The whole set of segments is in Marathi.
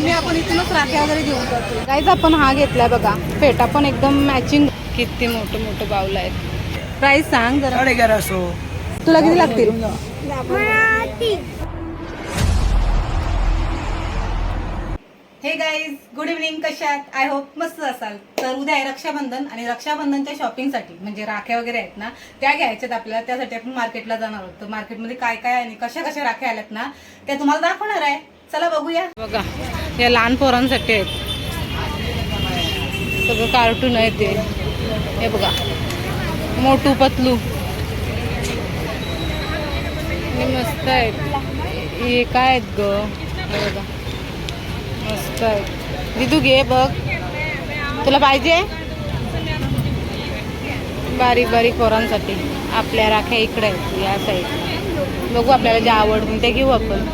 नेहमी आपण इथूनच राख्या वगैरे घेऊन जातो काहीच आपण हा घेतलाय बघा. फेटा पण एकदम मॅचिंग किती मोठं मोठं बाऊल आहेत. प्राईस सांग जरा. साडे ग्यारह सौ तुला किती लागतील? हे गाईज गुड इव्हनिंग कशात आय होप मस्त असाल. तर उद्या आहे रक्षाबंधन आणि रक्षाबंधनच्या शॉपिंगसाठी म्हणजे राख्या वगैरे आहेत ना त्या घ्यायच्यात आपल्याला. त्यासाठी आपण मार्केटला जाणार आहोत. तर मार्केटमध्ये काय काय आणि कशा कशा राख्या आल्यात ना त्या तुम्हाला दाखवणार आहे. चला बघूया. बघा. या लहान पोरांसाठी आहेत. सगळं कार्टून आहे ते. हे बघा. मोटू पतलू. हे मस्त आहेत. हे काय आहेत ग? हे बघा. मस्त आहेत. दिदू घे बघ. तुला पाहिजे? बारीक बारीक पोरांसाठी. आपल्या राख्या इकडे आहेत या साईड बघू आपल्याला जे आवडून ते घेऊ आपण.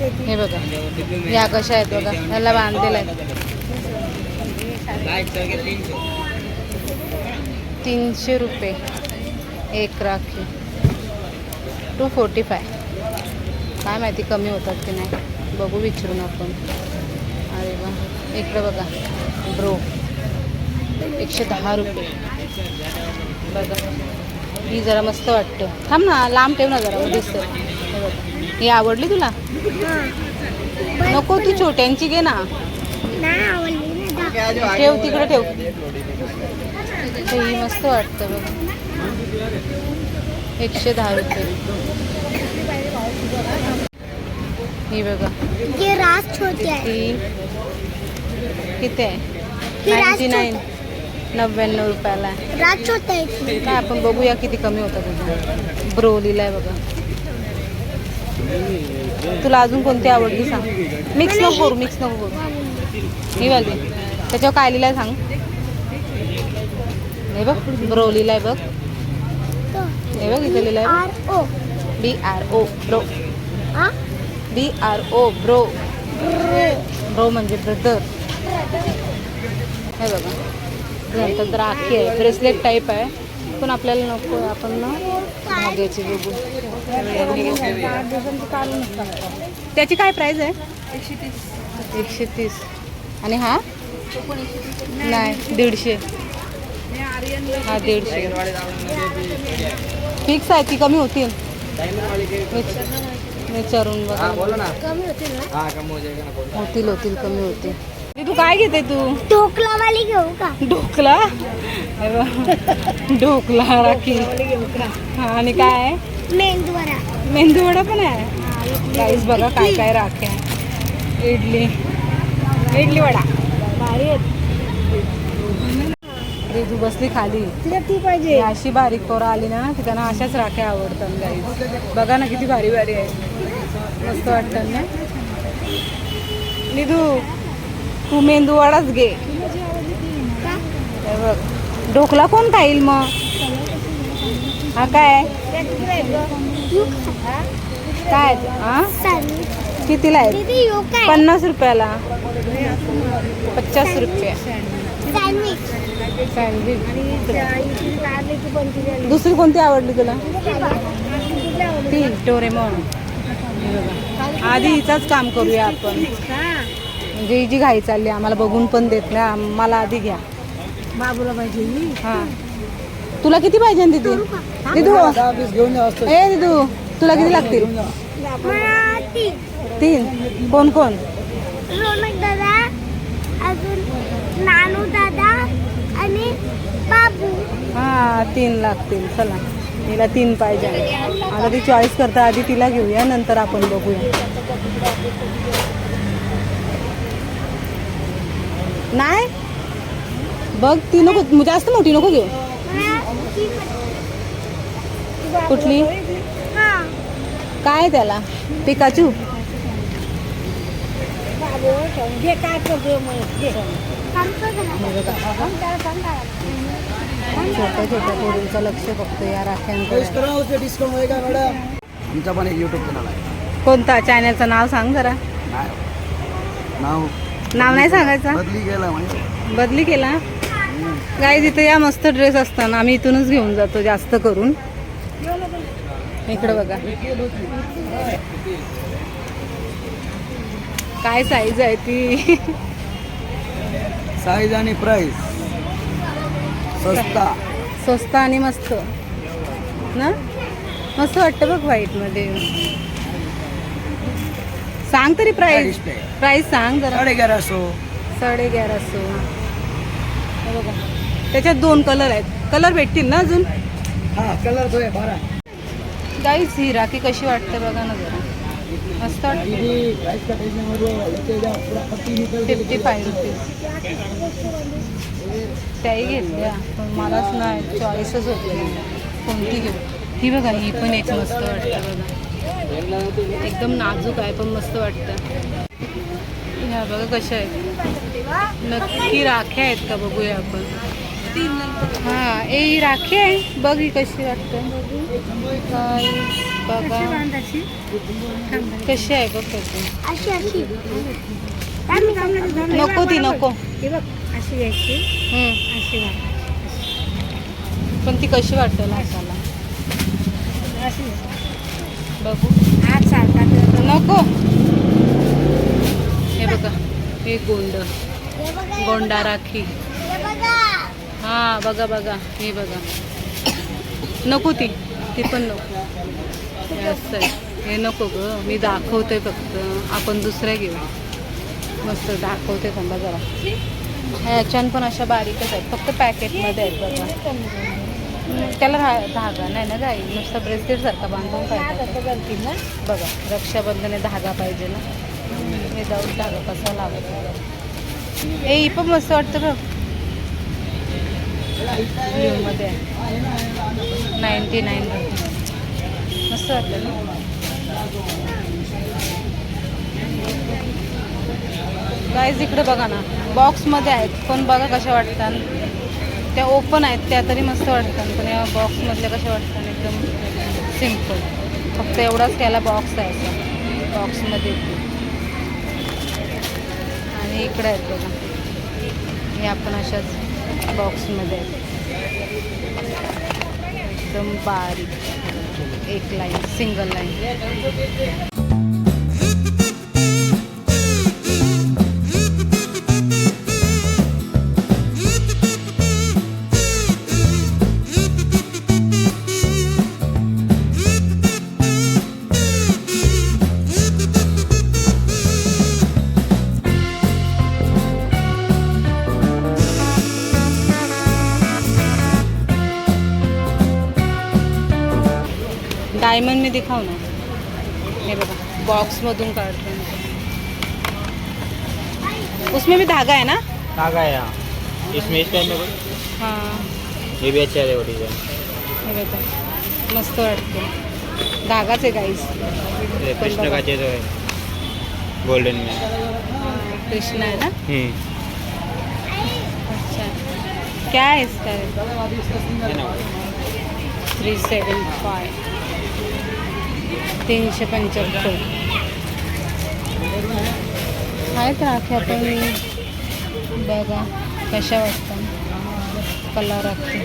हे बघा. या कशा आहेत बघा. ह्याला बांधलेला आहे. तीनशे रुपये. एक राखी. टू फोर्टी फाय काय माहिती कमी होतात की नाही. बघू विचारून आपण. अरे वा. इकडं बघा. ब्रो एकशे दहा रुपये. बघा. ही जरा मस्त वाटतं. थांब ना. लांब ठेव ना जरा. दिसतं हे ही आवडली तुला? नको तू छोट्यांची घे ना. ठेव तिकडे ठेव. ही मस्त वाटतं बघा. एकशे दहा रुपये. ही बघा. ये किती आहे? Ninety nine. नव्याण्णव रुपयाला आहे. आहे काय आपण बघूया किती कमी होतं तुझं. ब्रो लिहिलाय बघा. तुला अजून कोणती आवडली सांग. मिक्स नको करू मिक्स नको करू. ही वाली. त्याच्यावर काय लिहिलंय सांग. हे बघ ब्रो लिहिलाय बघ. हे बघ इथे लिहिलंय. R O B R O bro B R O bro bro म्हणजे ब्रदर हे बघा. नंतर राखी आहे. ब्रेसलेट टाईप आहे. पण आपल्याला नको आहे. आपण ना बघू त्याची काय प्राइस आहे? एकशे तीस. आणि हा? नाही दीडशे. हा दीडशे. फिक्स आहे ती कमी होतील. विच- विचारून बघा. बोलो ना कमी होतील ना हाँ कम हो जाएगा ना बोलो होतील कमी होतील. तू काय घेते तू? ढोकला वाली घेऊ का? ढोकला. ढोकला राखी. हा आणि काय आहे? मेंदूवडा. मेंदू वडा पण आहे? काहीच बघा काय काय आहे. इडली. इडली वडा. रिजू बसली खाली. ती पाहिजे. अशी बारीक पोरं आली ना की त्यांना अशाच राख्या आवडतात गाईज बघा ना किती भारी भारी आहे. मस्त वाटतात ना? निधू तू मेंदू वडाच घे बघ. ढोकला कोण खाईल मग? हा काय? काय? हा? कितीला आहे पन्नास रुपयाला. पचास रुपये. दुसरी कोणती आवडली तुला? ती डोरेमॉन. आधी हिचाच काम करूया आपण. म्हणजे ही जी घाई चालली आम्हाला बघून पण देत नाही आम्हाला आधी घ्या. बाबूला पाहिजे हा. तुला किती पाहिजे दिदी? दिदू ए दिदू तुला किती लागतील? तीन. कोण कोण? रोनक दादा अजून नानू दादा आणि बाबू. हा तीन लागतील. चला तिला तीन पाहिजे. आता ती चॉईस करता आधी तिला घेऊया नंतर आपण बघूया. नाही? बघ ती नको जास्त मोठी नको घेऊ कुठली? हा काय त्याला? पिकाचू? छोट्या छोट्या पोरींचं लक्ष फक्त या राख्यांकडे. आमचा पण एक यूट्यूब चॅनल आहे. कोणता? चॅनलचं नाव सांग जरा. नाव? नाव नाही सांगायचं? बदली म्हणजे बदली केला? गाई तिथे या मस्त ड्रेस असतात आम्ही इथूनच घेऊन जातो जास्त करून. इकडं बघा. काय साईज आहे ती? साईज आणि प्राईस स्वस्ता स्वस्त आणि मस्त. ना? मस्त वाटतं बघ व्हाईटमध्ये सांग तरी प्राईस प्राईस सांग जरा. साडे ग्याराशे साडे ग्याराशे हे बघा. त्याच्यात दोन कलर आहेत. कलर भेटतील ना अजून? हा कलर तो आहे बारा. ही राखी कशी वाटते बघा ना जरा. मस्त वाटते. फिफ्टी फाय रुपीज त्याही घेतल्या पण मलाच नाही चॉईसच होत. नाही कोणती घेऊ? ही बघा ही पण एक मस्त वाटतं बघा. एकदम नाजूक आहे पण मस्त वाटतं. ह्या बघा कशा आहेत. नक्की राख्या आहेत का बघूया आपण. हां ए ही राखी आहे. बघ ही कशी वाटते काय बघा कशी आहे बघ कशी. नको ती नको. हे बघ अशी घ्यायची. अशी. पण ती कशी वाटेल घ्यायची. बघू. सारखा तर नको. हे बघा हे गोंड. गोंडा राखी. हा बघा बघा. हे बघा. नको ती. ती पण नको. हे हे नको ग. मी दाखवते फक्त. आपण दुसऱ्या घेऊ. मस्त दाखवते थांबा जरा. ह्याच्यान पण अशा बारीकच आहेत. फक्त पॅकेटमध्ये आहेत बघा. त्याला धा धागा नाही ना गाई नुसता ब्रेसलेट सारखा बांधून पाहिजे. ना बघा रक्षाबंधने धागा पाहिजे ना. हे जाऊन धागा कसा लागत ए ही पण मस्त वाटतं बघ मध्ये नाईन्टी नाईन मस्त वाटलं ना? गाईज इकडे बघा ना. बॉक्समध्ये आहेत पण बघा कशा वाटतात. त्या ओपन आहेत त्या तरी मस्त वाटतात पण या बॉक्समधल्या कशा वाटतात एकदम सिंपल फक्त एवढाच त्याला बॉक्स आहे बॉक्समध्ये आणि इकडे आहेत बघा. हे आपण अशाच बॉक्समध्ये आहेत. एकदम बारीक. एक लाईन सिंगल लाईन डायमंड में दिखाओ ना। हे बघा बॉक्समधून काढते उसमें भी धागा है ना? धागा है यहाँ इसमें इस टाइम में हाँ। ये भी अच्छा है वो डिज़ाइन हे बघा मस्त वाटतं धागाच आहे गाईज ये कृष्ण का चेज है। गोल्डन में। कृष्ण है ना? हम्म। अच्छा। क्या है इसका? है थ्री सेवन फाय तीनशे पंच्याहत्तर. आहेत राख्या पण बघा कशा वाटतात. कलर राखते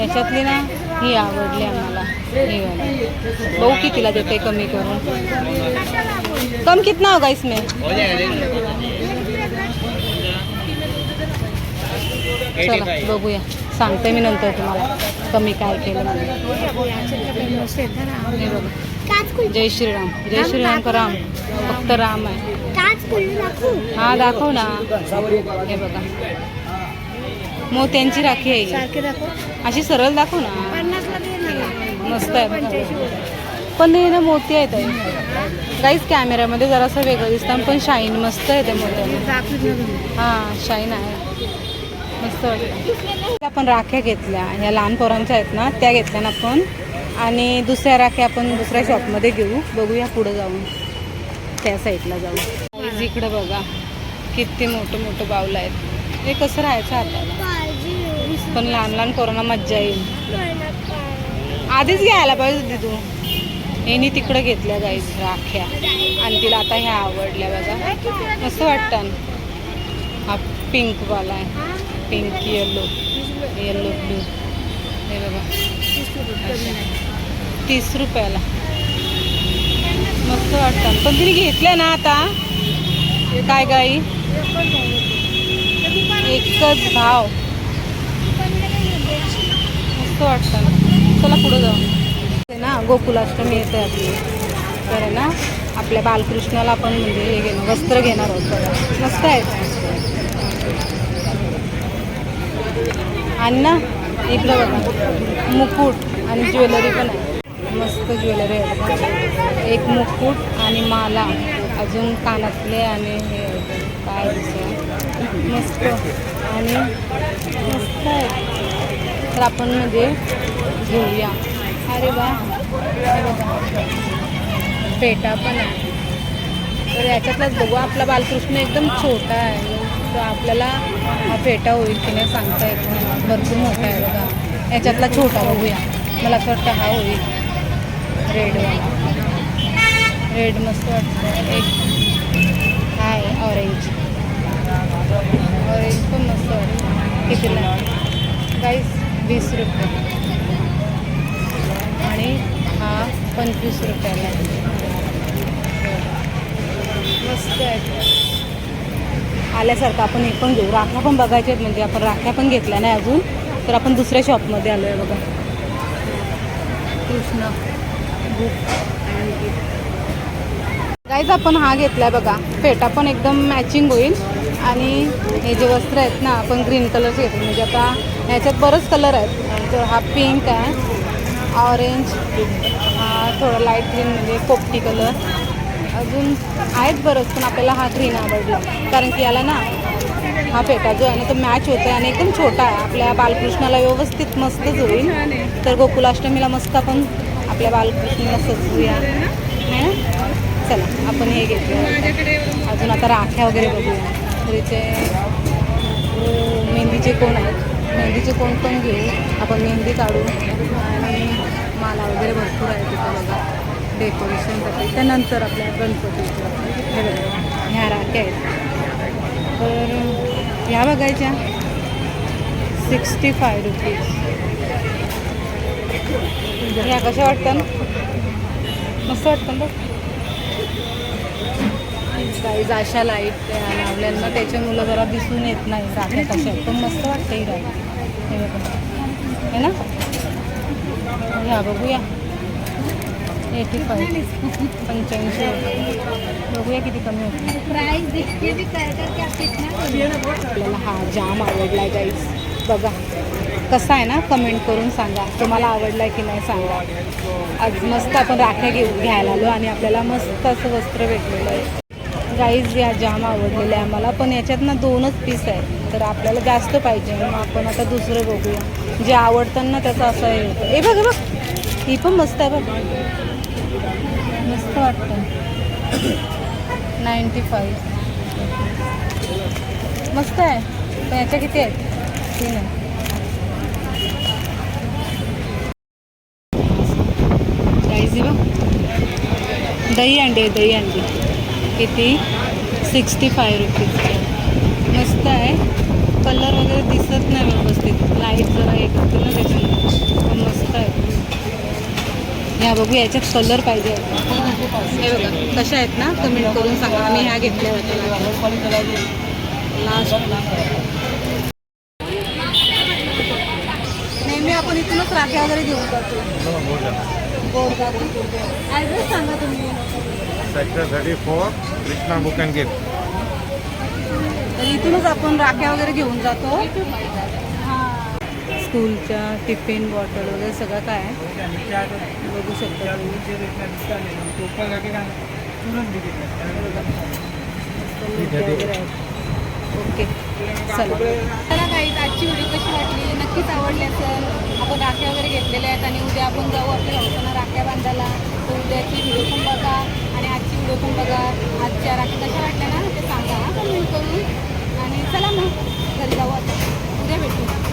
याच्यातली ना ही आवडली आम्हाला. ही वाली बहू कितीला देते कमी करून. कम कितना होगा इसमें? चला बघूया. सांगते मी नंतर तुम्हाला. कमी काय केलं जय श्रीराम जय श्रीराम का राम फक्त राम आहे. हा दाखव ना. हे बघा. मोत्यांची राखी आहे अशी सरळ दाखव ना. मस्त आहे. पण हे ना मोती आहेत आहे गाईज कॅमेऱ्यामध्ये जरासं वेगळं दिसतं पण शाईन मस्त आहे त्या मोत्याने दाखवत ना तुम्ही. हां शाईन आहे. मस्त वाटतं आपण राख्या घेतल्या. ह्या लहान पोरांच्या आहेत ना त्या घेतल्या ना आपण. आणि दुसऱ्या राख्या आपण दुसऱ्या शॉपमध्ये घेऊ. बघूया पुढं जाऊन. त्या साईडला जाऊ इकडं बघा. किती मोठं मोठं बाऊल आहेत. हे कसं राहायचं हाताला पण लहान लहान कोरोना मज्जा येईल. आधीच घ्यायला पाहिजे होती तू. यांनी तिकडं घेतल्या गाईज राख्या. आणि तिला आता ह्या आवडल्या बघा. मस्त वाटतं. ना. हा पिंकवाला आहे. पिंक येलो येलो ब्लू हे बघा. तीस रुपयाला. मस्त वाटतं. पण तिने घेतल्या ना आता. काय गाई? एकच भाव. मस्त वाटतं. ना चला पुढं जाऊ. ते ना गोकुलाष्टमी येते आपली. तर आहे ना आपल्या बालकृष्णाला आपण म्हणजे हे घेणं वस्त्र घेणार आहोत मस्त आहे. आणि ना इकडं बघा. मुकुट आणि ज्वेलरी पण आहे. मस्त ज्वेलरी आहे एक मुकुट आणि माला अजून कानातले आणि हे काय मस्त. आणि मस्त आहे तर आपण म्हणजे घेऊया. अरे वा. पेटा पण आहे. तर याच्यातलाच बघू. आपला बालकृष्ण एकदम छोटा आहे. तर आपल्याला हा पेटा होईल की नाही सांगता येत नाही. भरपूर मोठा आहे बघा. याच्यातला छोटा बघूया. मला असं वाटतं हा होईल. रेड रेड मस्त वाटतं एक. हाय आहे ऑरेंज ऑरेंज पण मस्त वाटतं कितीला? गाईस वीस रुपये. आणि हा पंचवीस रुपयाला. आहे. मस्त आहे आल्यासारखं आपण हे पण घेऊ. राख्या पण बघायच्या आहेत म्हणजे आपण राख्या पण घेतल्या नाही अजून. तर आपण दुसऱ्या शॉपमध्ये आलो आहे बघा. कृष्ण. गाईज आपण हा घेतलाय बघा. फेटा पण एकदम मॅचिंग होईल. आणि हे जे वस्त्र आहेत ना आपण ग्रीन कलरचे घेतले. म्हणजे आता ह्याच्यात बरंच कलर आहेत. तर हा पिंक आहे ऑरेंज हा थोडा लाइट ग्रीन म्हणजे पोपटी कलर अजून आहेत बरंच पण आपल्याला हा ग्रीन आवडला. कारण की याला ना हा फेटा जो आहे ना तो मॅच होतो आणि एकदम छोटा आहे. आपल्या बालकृष्णाला व्यवस्थित मस्तच होईल तर गोकुलाष्टमीला मस्त आपण आपल्या बालकृष्णाला सजवूया. है? ना? चला आपण हे घेतलं. अजून आता राख्या वगैरे बघूया. तरीचे मेहंदीचे कोण आहेत? मेहंदीचे कोण पण घेऊ. आपण मेहंदी काढू. आणि माला वगैरे भरपूर आहे तिथं बघा. डेकोरेशनसाठी त्यानंतर आपल्या गणपतीचं. हे बघा. ह्या राख्या आहेत. तर ह्या बघायच्या. Sixty five rupees. ह्या कशा वाटतं मस्त वाटतं बघ काही अशा लाइट लावल्या ना त्याच्या मुलं जरा दिसून येत नाही. राख्या कशा पण मस्त वाटतं ही राख हे बघा. है ना? ह्या बघूया. एटी फाय पंच्याऐंशी. बघूया किती कमी होते. आपल्याला हा जाम आवडला आहे गाईज बघा कसा आहे ना कमेंट करून सांगा. तुम्हाला आवडला आहे की नाही सांगा. आज मस्त आपण राख्या घेऊ घ्यायला आलो आणि आपल्याला मस्त असं वस्त्र भेटलेलं आहे. गाईज या जाम आवडलेलं आहे. आम्हाला पण याच्यात ना दोनच पीस आहे तर आपल्याला जास्त पाहिजे. मग आपण आता दुसरं बघूया. जे आवडतं ना त्याचं असं हे होतं. हे बघ बघ. ही पण मस्त आहे बघ. मस्त वाटतं. नाईन्टी फाईव्ह मस्त आहे. पण याच्या किती आहेत? तीन आहे बघ. दही अंडी आहे दही अंडी. किती? सिक्स्टी फाय रुपीजचे मस्त आहे. कलर वगैरे दिसत नाही व्यवस्थित. लाइट जरा हे करते ना त्याच्यामुळे मस्त आहे. ह्या बघू याच्यात कलर पाहिजे. हे बघा कशा आहेत ना? कमेंट करून सांगा. आम्ही ह्या घेतल्या होत्या. लास्टला नेहमी आपण इथूनच राख्या वगैरे घेऊन जातो. ॲड्रेस सांगा तुम्ही. Sector thirty four Krishna book and gift तर इथूनच आपण राख्या वगैरे घेऊन जातो. स्कूलच्या टिफिन बॉटल वगैरे सगळं काय आहे? बघू शकता तुम्ही. ओके. चला. चला काही आजची व्हिडिओ कशी वाटली? नक्कीच आवडली असेल. आपण राख्या वगैरे घेतलेल्या आहेत आणि उद्या आपण जाऊ आपल्या भाऊसांना राख्या बांधायला. तर उद्याची व्हिडिओ पण बघा आणि आजची व्हिडिओ पण बघा. आजच्या राख्या कशा वाटल्या ना ते सांगा कमेंट करून. आणि चला मग घरी जाऊ आता उद्या भेटू.